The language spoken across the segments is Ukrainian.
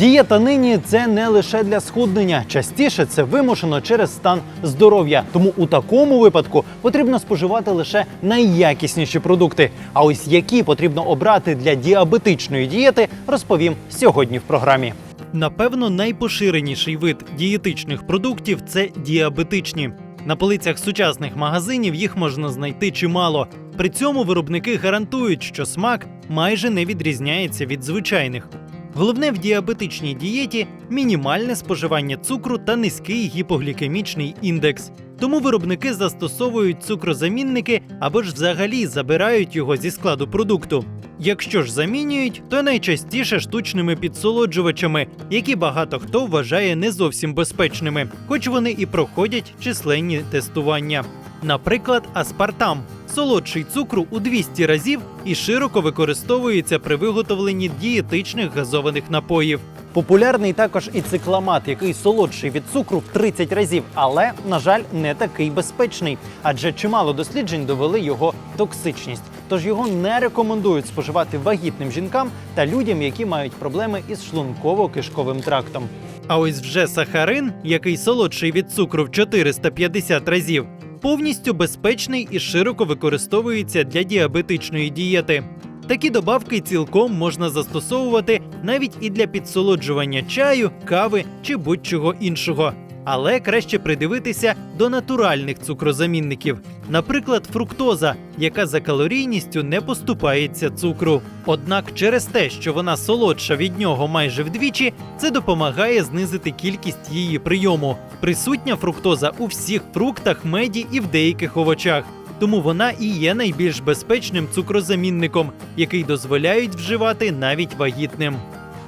Дієта нині це не лише для схуднення. Частіше це вимушено через стан здоров'я. Тому у такому випадку потрібно споживати лише найякісніші продукти. А ось які потрібно обрати для діабетичної дієти, розповім сьогодні в програмі. Напевно, найпоширеніший вид дієтичних продуктів це діабетичні. На полицях сучасних магазинів їх можна знайти чимало. При цьому виробники гарантують, що смак майже не відрізняється від звичайних. Головне в діабетичній дієті мінімальне споживання цукру та низький гіпоглікемічний індекс. Тому виробники застосовують цукрозамінники або ж взагалі забирають його зі складу продукту. Якщо ж замінюють, то найчастіше штучними підсолоджувачами, які багато хто вважає не зовсім безпечними, хоч вони і проходять численні тестування. Наприклад, аспартам солодший цукру у 200 разів і широко використовується при виготовленні дієтичних газованих напоїв. Популярний також і цикламат, який солодший від цукру в 30 разів, але, на жаль, не такий безпечний, адже чимало досліджень довели його токсичність. Тож його не рекомендують споживати вагітним жінкам та людям, які мають проблеми із шлунково-кишковим трактом. А ось вже сахарин, який солодший від цукру в 450 разів, повністю безпечний і широко використовується для діабетичної дієти. Такі добавки цілком можна застосовувати навіть і для підсолоджування чаю, кави чи будь-чого іншого. Але краще придивитися до натуральних цукрозамінників, наприклад, фруктоза, яка за калорійністю не поступається цукру. Однак через те, що вона солодша від нього майже вдвічі, це допомагає знизити кількість її прийому. Присутня фруктоза у всіх фруктах, меді і в деяких овочах. Тому вона і є найбільш безпечним цукрозамінником, який дозволяють вживати навіть вагітним.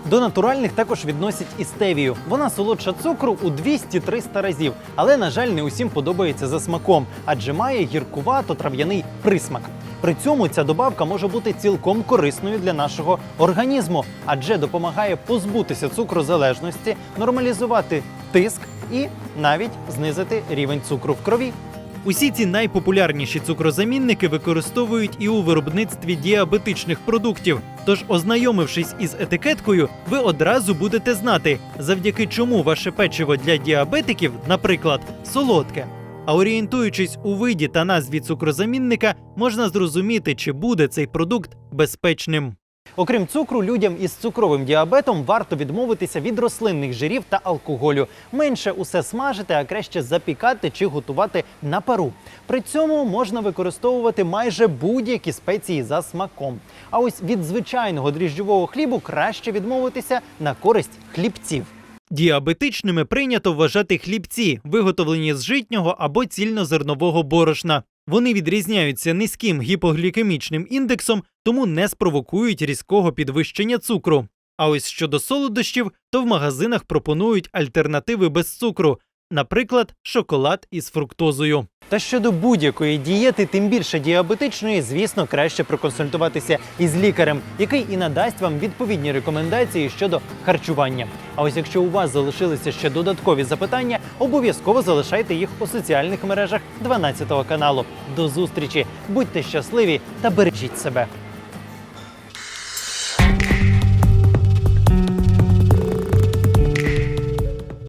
До натуральних також відносять і стевію. Вона солодша цукру у 200-300 разів, але, на жаль, не усім подобається за смаком, адже має гіркувато-трав'яний присмак. При цьому ця добавка може бути цілком корисною для нашого організму, адже допомагає позбутися цукрозалежності, нормалізувати тиск і навіть знизити рівень цукру в крові. Усі ці найпопулярніші цукрозамінники використовують і у виробництві діабетичних продуктів. Тож, ознайомившись із етикеткою, ви одразу будете знати, завдяки чому ваше печиво для діабетиків, наприклад, солодке. А орієнтуючись у виді та назві цукрозамінника, можна зрозуміти, чи буде цей продукт безпечним. Окрім цукру, людям із цукровим діабетом варто відмовитися від рослинних жирів та алкоголю. Менше усе смажити, а краще запікати чи готувати на пару. При цьому можна використовувати майже будь-які спеції за смаком. А ось від звичайного дріжджового хлібу краще відмовитися на користь хлібців. Діабетичними прийнято вважати хлібці, виготовлені з житнього або цільнозернового борошна. Вони відрізняються низьким гіпоглікемічним індексом, тому не спровокують різкого підвищення цукру. А ось щодо солодощів, то в магазинах пропонують альтернативи без цукру, наприклад, шоколад із фруктозою. Та щодо будь-якої дієти, тим більше діабетичної, звісно, краще проконсультуватися із лікарем, який і надасть вам відповідні рекомендації щодо харчування. А ось якщо у вас залишилися ще додаткові запитання, обов'язково залишайте їх у соціальних мережах 12 каналу. До зустрічі, будьте щасливі та бережіть себе.